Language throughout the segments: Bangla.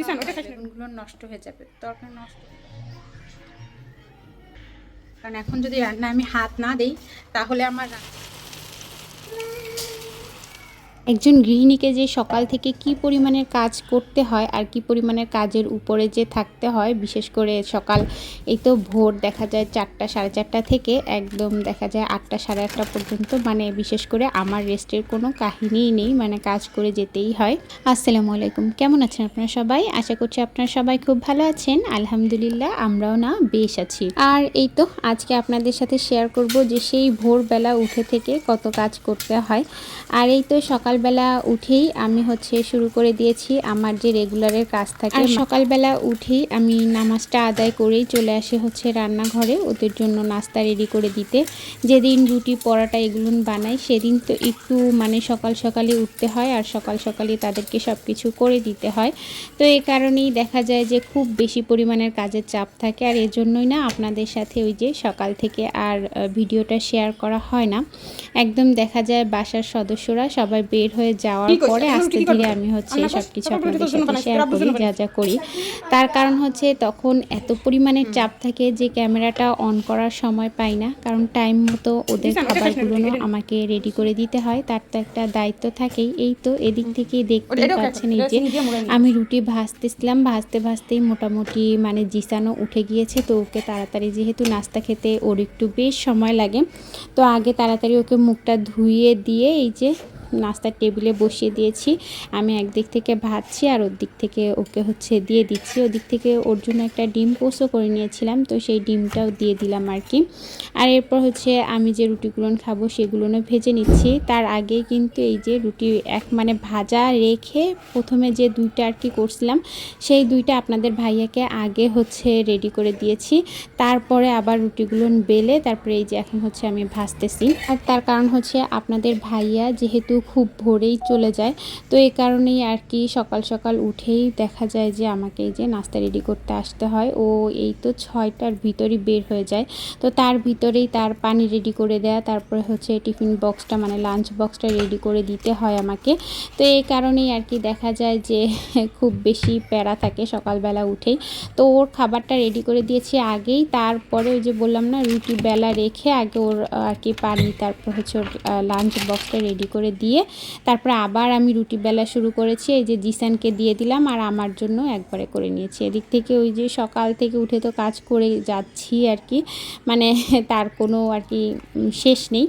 দিশান ওটা। বেগুনগুলো নষ্ট হয়ে যাবে, তরকারি নষ্ট কারণ এখন যদি রান্না আমি হাত না দিই, তাহলে আমার রান্না একজন গৃহিণীকে যে সকাল থেকে কি পরিমাণের কাজ করতে হয় আর কি পরিমাণের কাজের উপরে যে থাকতে হয়, বিশেষ করে সকাল এই তো ভোর দেখা যায় চারটা, সাড়ে চারটা থেকে একদম দেখা যায় আটটা, সাড়ে আটটা পর্যন্ত। মানে বিশেষ করে আমার রেস্টের কোনো কাহিনীই নেই মানে কাজ করে যেতেই হয়। আসসালামু আলাইকুম, কেমন আছেন আপনারা সবাই? আশা করছি আপনারা সবাই খুব ভালো আছেন। আলহামদুলিল্লাহ আমরাও না বেশ আছি। আর এই তো আজকে আপনাদের সাথে শেয়ার করব যে সেই ভোরবেলা উঠে থেকে কত কাজ করতে হয়। আর এই তো সকালবেলা উঠেই আমি হচ্ছে শুরু করে দিয়েছি আমার যে রেগুলারের কাজ থাকে। আর সকালবেলা উঠেই আমি নামাজটা আদায় করেই চলে আসি হচ্ছে রান্নাঘরে ওদের জন্য নাস্তা রেডি করে দিতে। যেদিন রুটি পরোটা এগুলো বানাই সেদিন তো একটু মানে সকাল সকালে উঠতে হয় আর সকাল সকালে তাদেরকে সব কিছু করে দিতে হয়। তো এই কারণেই দেখা যায় যে খুব বেশি পরিমাণের কাজের চাপ থাকে আর এজন্যই না আপনাদের সাথে ওই যে সকাল থেকে আর ভিডিওটা শেয়ার করা হয় না। একদম দেখা যায় বাসার সদস্যরা সবাই বের হয়ে যাওয়ার পরে আস্তে ধীরে আমি হচ্ছে সব কিছু আপনাদের সাথে শেয়ার করি যা যা করি। তার কারণ হচ্ছে তখন এত পরিমাণে চাপ থাকে যে ক্যামেরাটা অন করার সময় পাই না কারণ টাইম মতো ওদের খাবারগুলো আমাকে রেডি করে দিতে হয় তার তো একটা দায়িত্ব থাকেই। এই তো এদিক থেকে খাস পাচ্ছেন এই যে। আমি রুটি ভাজতেছিলাম ভাজতে ভাজতেই মোটামুটি মানে জিসানো উঠে গিয়েছে তো ওকে তাড়াতাড়ি যেহেতু নাস্তা খেতে ওর একটু বেশ সময় লাগে তো আগে তাড়াতাড়ি ওকে মুখটা ধুইয়ে দিয়ে এই যে নাস্তার টেবিলে বসিয়ে দিয়েছি। আমি একদিক থেকে ভাজছি আর ওর দিক থেকে ওকে হচ্ছে দিয়ে দিচ্ছি। ওদিক থেকে ওর জন্য একটা ডিম পোস্টও করে নিয়েছিলাম, তো সেই ডিমটাও দিয়ে দিলাম আর কি। আর এরপর হচ্ছে আমি যে রুটিগুলো খাব সেগুলো ভেজে নিচ্ছি। তার আগে কিন্তু এই যে রুটি এক মানে ভাজা রেখে প্রথমে যে দুইটা আর কি করছিলাম, সেই দুইটা আপনাদের ভাইয়াকে আগে হচ্ছে রেডি করে দিয়েছি। তারপরে আবার রুটিগুলো বেলে তারপরে এই যে এখন হচ্ছে আমি ভাজতেছি। আর তার কারণ হচ্ছে আপনাদের ভাইয়া যেহেতু খুব ভোরেই চলে যায়। তো এই কারণেই আর কি সকাল সকাল উঠেই দেখা যায় যে আমাকে এই যে নাস্তা রেডি করতে আসতে হয়। ও এই তো ছয়টার ভিতরই বের হয়ে যায়। তো তার ভিতরেই তার পানি রেডি করে দেয়া, তারপরে হচ্ছে টিফিন বক্সটা মানে লাঞ্চ বক্সটা রেডি করে দিতে হয় আমাকে। তো এই কারণেই আর কি দেখা যায় যে খুব বেশি প্যারা থাকে সকালবেলা উঠেই। তো ওর খাবারটা রেডি করে দিয়েছি আগেই। তারপরে ওই যে বললাম না রুটি বেলা রেখে আগে ওর আর কি পানি, তারপর হচ্ছে ওর লাঞ্চ বক্সটা রেডি করে দিয়ে তারপরে আবার আমি রুটি বেলা শুরু করেছি, এই যে জিসানকে দিয়ে দিলাম আর আমার জন্য একবারে করে নিয়েছি। এদিক থেকে ওই যে সকাল থেকে উঠে তো কাজ করে যাচ্ছি আর কি মানে তার কোনো আর কি শেষ নেই।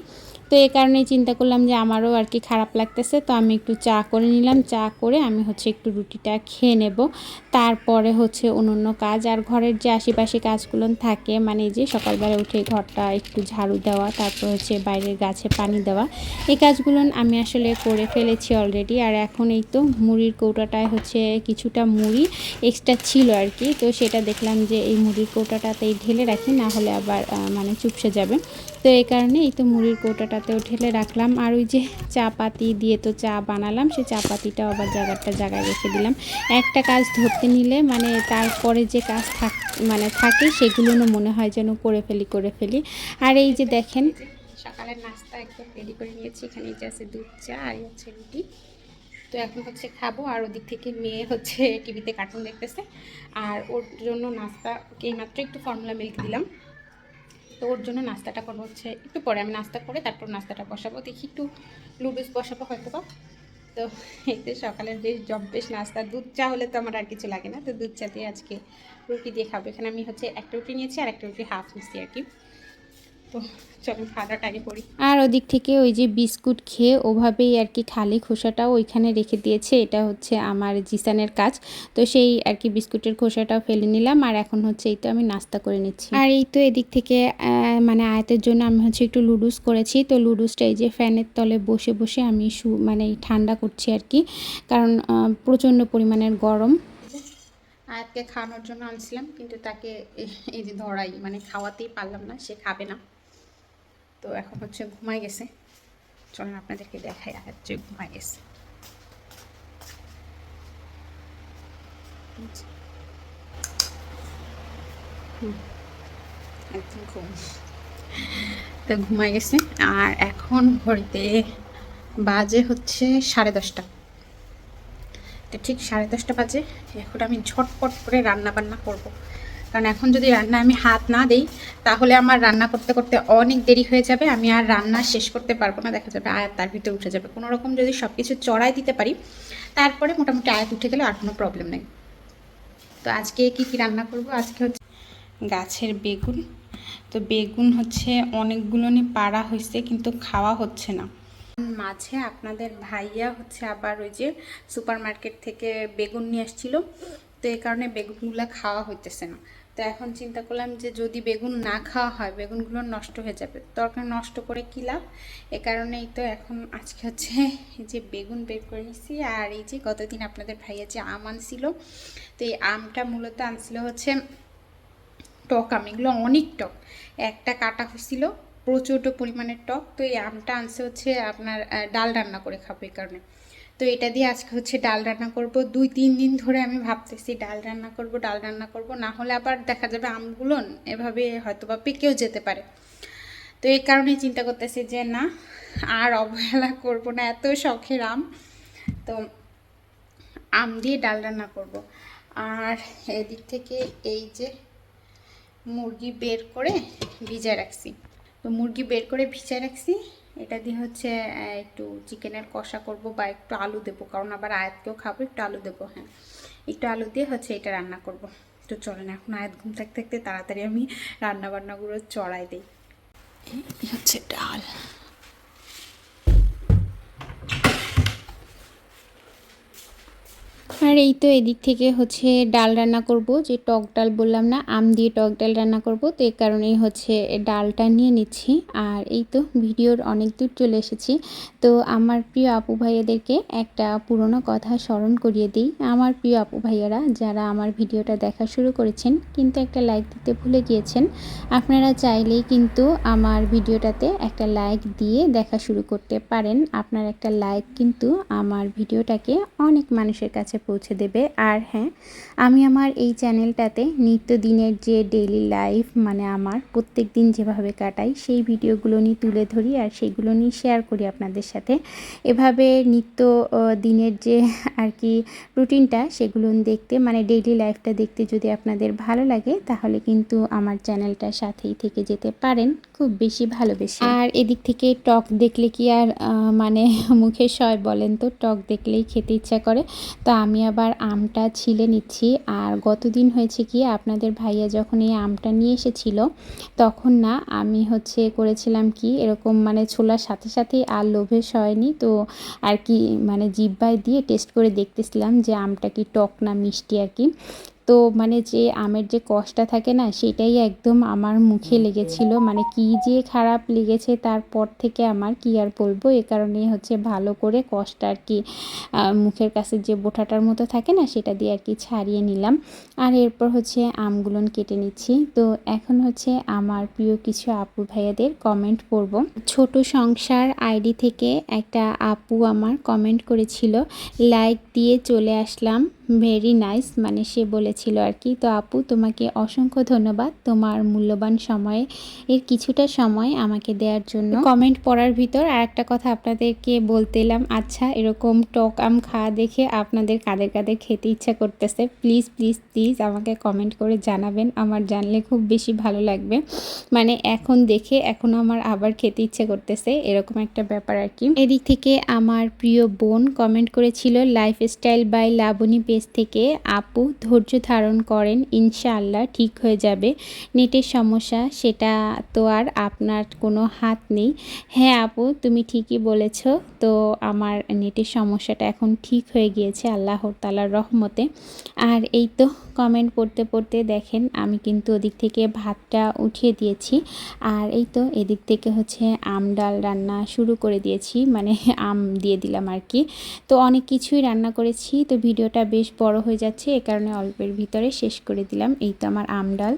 তো এই কারণেই চিন্তা করলাম যে আমারও আর কি খারাপ লাগতেছে। তো আমি একটু চা করে নিলাম। চা করে আমি হচ্ছে একটু রুটিটা খেয়ে নেব। তারপরে হচ্ছে অন্য কাজ। আর ঘরের যে আশেপাশে কাজগুলো থাকে মানে যে সকালবেলা উঠে ঘরটা একটু ঝাড়ু দেওয়া, তারপর হচ্ছে বাইরের গাছে পানি দেওয়া, এই কাজগুলো আমি আসলে করে ফেলেছি অলরেডি আর এখন এই তো মুড়ির কৌটাটায় হচ্ছে কিছুটা মুড়ি এক্সট্রা ছিল আর কি। তো সেটা দেখলাম যে এই মুড়ির কৌটাটাতেই ঢেলে রাখি, না হলে আবার মানে চুপসে যাবে। তো এই কারণে এই তো মুড়ির কৌটাটাতেও ঢেলে রাখলাম। আর ওই যে চা পাতি দিয়ে তো চা বানালাম, সেই চা পাতিটাও আবার জায়গাটা জায়গায় রেখে দিলাম। একটা কাজ ধরতে নিলে মানে তারপরে যে কাজ থাক মানে থাকে সেগুলো মনে হয় যেন করে ফেলি করে ফেলি। আর এই যে দেখেন, সকালের নাস্তা একদম রেডি করে নিয়েছি। এখানে এই যে আছে দুধ চা আর হচ্ছে রুটি। তো এখন হচ্ছে খাব আর ওদিক থেকে মেয়ে হচ্ছে টিভিতে কার্টুন দেখতেছে। আর ওর জন্য নাস্তা এইমাত্র একটু ফর্মুলা মিল্ক দিলাম। তো ওর জন্য নাস্তাটা করব হচ্ছে একটু পরে। আমি নাস্তা করে তারপর নাস্তাটা বসাবো। দেখি একটু লুডুস বসাবো হয়তো বা। তো এতে সকালের বেশ জব বেশ নাস্তা। দুধ চা হলে তো আমার আর কিছু লাগে না। তো দুধ চা দিয়ে আজকে রুটি দিয়ে খাব। এখানে আমি হচ্ছে একটা রুটি নিয়েছি আর একটা রুটি হাফ নিচ্ছি আর কি। তো আগে করি। আর ওদিক থেকে ওই যে বিস্কুট খেয়ে ওভাবেই আর কি খালি খোসাটাও ওইখানে রেখে দিয়েছে। এটা হচ্ছে আমার জিসানের কাজ। তো সেই আর কি বিস্কুটের খোসাটাও ফেলে নিলাম। আর এখন হচ্ছে এই তো আমি নাস্তা করে নিচ্ছি। আর এই তো এদিক থেকে মানে আয়তের জন্য আমি হচ্ছে একটু লুডুস করেছি। তো লুডুসটা এই যে ফ্যানের তলে বসে বসে আমি শু মানে ঠান্ডা করছি আর কি। কারণ প্রচণ্ড পরিমাণের গরম। আয়াতকে খাওয়ানোর জন্য আনছিলাম কিন্তু তাকে এই যে ধরাই মানে খাওয়াতেই পারলাম না সে খাবে না। তো এখন হচ্ছে ঘুমাই গেছে। চলেন আপনাদেরকে দেখাই আয়াত যে ঘুমাই গেছে। একদম ঘুম। তো ঘুমাই গেছে আর এখন ঘড়িতে বাজে হচ্ছে সাড়ে দশটা। তো ঠিক সাড়ে দশটা বাজে, এখন আমি ঝটপট করে রান্না বান্না করব। কারণ এখন যদি রান্না আমি হাত না দেই, তাহলে আমার রান্না করতে করতে অনেক দেরি হয়ে যাবে, আমি আর রান্না শেষ করতে পারব না, দেখা যাবে আয়াত তার ভিতরে উঠে যাবে। কোনো রকম যদি সব কিছু চড়াই দিতে পারি, তারপরে মোটামুটি আয়াত উঠে গেলে আর কোনো প্রবলেম নেই। তো আজকে কি কি রান্না করব? আজকে হচ্ছে গাছের বেগুন। তো বেগুন হচ্ছে অনেকগুলো নিয়ে পাড়া হয়েছে কিন্তু খাওয়া হচ্ছে না। মাঝে আপনাদের ভাইয়া হচ্ছে আবার ওই যে সুপার মার্কেট থেকে বেগুন নিয়ে আসছিল, তো এই কারণে বেগুনগুলো খাওয়া হইতেছে না। তো এখন চিন্তা করলাম যে যদি বেগুন না খাওয়া হয়, বেগুনগুলো নষ্ট হয়ে যাবে। তরকারি নষ্ট করে কী লাভ? এ কারণেই তো এখন আজকে হচ্ছে এই যে বেগুন বের করে নিচ্ছি আর এই যে গতদিন আপনাদের ভাইয়া যে আম আনছিল, তো এই আমটা মূলত আনছিল হচ্ছে টক আম। এগুলো অনেক টক। একটা কাটা হয়েছিল প্রচুর পরিমাণের টক, তো এই আমটা আনছে হচ্ছে আপনার ডাল রান্না করে খাব এই কারণে। তো এটা দিয়ে আজকে হচ্ছে ডাল রান্না করব। দুই, তিন দিন ধরে আমি ভাবতেছি ডাল রান্না করব, ডাল রান্না করব। না হলে আবার দেখা যাবে আমগুলো এভাবে হয়তো বা পেকেও যেতে পারে। তো এই কারণে চিন্তা করতেছি যে না, আর অবহেলা করব না, এত শখের আম। তো আম দিয়ে ডাল রান্না করব। আর এদিক থেকে এই যে মুরগি বের করে ভিজায় রাখছি। তো মুরগি বের করে ভিজায় রাখছি। এটা দিয়ে হচ্ছে একটু চিকেনের কষা করব বা একটু আলু দেবো, কারণ আবার আয়াতকেও খাব, একটু আলু দেবো হ্যাঁ। একটু আলু দিয়ে হচ্ছে এটা রান্না করব। তো চলেন, এখন আয়াত ঘুম থাকতে থাকতে তাড়াতাড়ি আমি রান্না বান্নাগুলো চড়াই দিই। হচ্ছে ডাল। আর এই তো এদিক থেকে হচ্ছে ডাল রান্না করব, যে টক ডাল বললাম না, আম দিয়ে টক ডাল রান্না করব, তো এই কারণেই হচ্ছে ডালটা নিয়ে নিচ্ছি। আর এই তো ভিডিওর অনেক দূর চলে এসেছি, তো আমার প্রিয় আপু ভাইয়াদেরকে একটা পুরনো কথা স্মরণ করিয়ে দিই। আমার প্রিয় আপু ভাইয়ারা, যারা আমার ভিডিওটা দেখা শুরু করেছেন, কিন্তু একটা লাইক দিতে ভুলে গিয়েছেন, আপনারা চাইলেই কিন্তু আমার ভিডিওটাতে একটা লাইক দিয়ে দেখা শুরু করতে পারেন। আপনার একটা লাইক কিন্তু আমার ভিডিওটাকে অনেক মানুষের কাছে পৌঁছে দেবে। আর হ্যাঁ আমি আমার এই চ্যানেলটাতে নিত্যদিনের যে ডেইলি লাইফ মানে আমার প্রত্যেক দিন যেভাবে কাটাই, সেই ভিডিওগুলো নিয়ে তুলে ধরি আর সেইগুলো নিয়ে শেয়ার করি আপনাদের সাথে। এভাবে নিত্য দিনের যে আর কি রুটিনটা সেগুলো দেখতে মানে ডেইলি লাইফটা দেখতে যদি আপনাদের ভালো লাগে, তাহলে কিন্তু আমার চ্যানেলটার সাথেই থেকে যেতে পারেন, খুব বেশি ভালোবেসে। আর এদিক থেকে টক দেখলে কি আর মানে মুখে সয় বলেন তো, টক দেখলেই খেতে ইচ্ছা করে। তো আমি আবার আমটা ছিলে নিচ্ছি। আর গতদিন হয়েছে কি, আপনাদের ভাইয়া যখন এই আমটা নিয়ে এসেছিল, তখন না আমি হচ্ছে করেছিলাম কি, এরকম মানে ছোলার সাথে সাথে আর লোভে সয়নি। তো আর কি মানে জিব্বায় দিয়ে টেস্ট করে দেখতেছিলাম যে আমটা কি টক না মিষ্টি আর কি। তো মানে যে আমের যে কষটা থাকে না, সেটাই একদম আমার মুখে লেগেছিল। মানে কি যে খারাপ লেগেছে তারপর থেকে আমার কি আর বলব? এ কারণেই হচ্ছে ভালো করে কষটা আর কি মুখের কাছে যে বোঠাটার মতো থাকে না, সেটা দিয়ে আর কি ছাড়িয়ে নিলাম। আর এরপর হচ্ছে আমগুলো কেটে নিচ্ছি। তো এখন হচ্ছে আমার প্রিয় কিছু আপু ভাইয়াদের কমেন্ট পড়ব ছোট সংসার আইডি থেকে একটা আপু আমার কমেন্ট করেছিল লাইক দিয়ে চলে আসলাম। ভেরি নাইস মানে সে বলেছিল আর কি। তো আপু, তোমাকে অসংখ্য ধন্যবাদ। তোমার মূল্যবান সময়ে, এর কিছুটা সময় আমাকে দেওয়ার জন্য। কমেন্ট পড়ার ভিতর আর একটা কথা আপনাদেরকে বলতে এলাম। আচ্ছা এরকম টক আম খাওয়া দেখে আপনাদের কাদের কাদের খেতে ইচ্ছা করতেছে প্লিজ প্লিজ প্লিজ আমাকে কমেন্ট করে জানাবেন। আমার জানলে খুব বেশি ভালো লাগবে। মানে এখন দেখে, এখন আমার আবার খেতে ইচ্ছে করতেছে, এরকম একটা ব্যাপার আর কি। এদিক থেকে আমার প্রিয় বোন কমেন্ট করেছিল lifestyle by Laboni page page থেকে আপু ধৈর্য ধারণ করেন, ইনশাআল্লাহ ঠিক হয়ে যাবে। নেটের সমস্যা, সেটা তো আর আপনার কোনো হাত নেই। হ্যাঁ আপু, তুমি ঠিকই বলেছ। তো আমার নেটের সমস্যাটা এখন ঠিক হয়ে গিয়েছে আল্লাহ তালার রহমতে। আর এই তো কমেন্ট পড়তে পড়তে দেখেন, আমি কিন্তু ওদিক থেকে ভাতটা উঠিয়ে দিয়েছি। আর এই তো এদিক থেকে হচ্ছে আম ডাল রান্না শুরু করে দিয়েছি মানে আম দিয়ে দিলাম আর কি। তো অনেক কিছুই রান্না করেছি, তো ভিডিওটা বেশ বড় হয়ে যাচ্ছে, এ কারণে অল্পের ভিতরে শেষ করে দিলাম। এই তো আমার আম ডাল।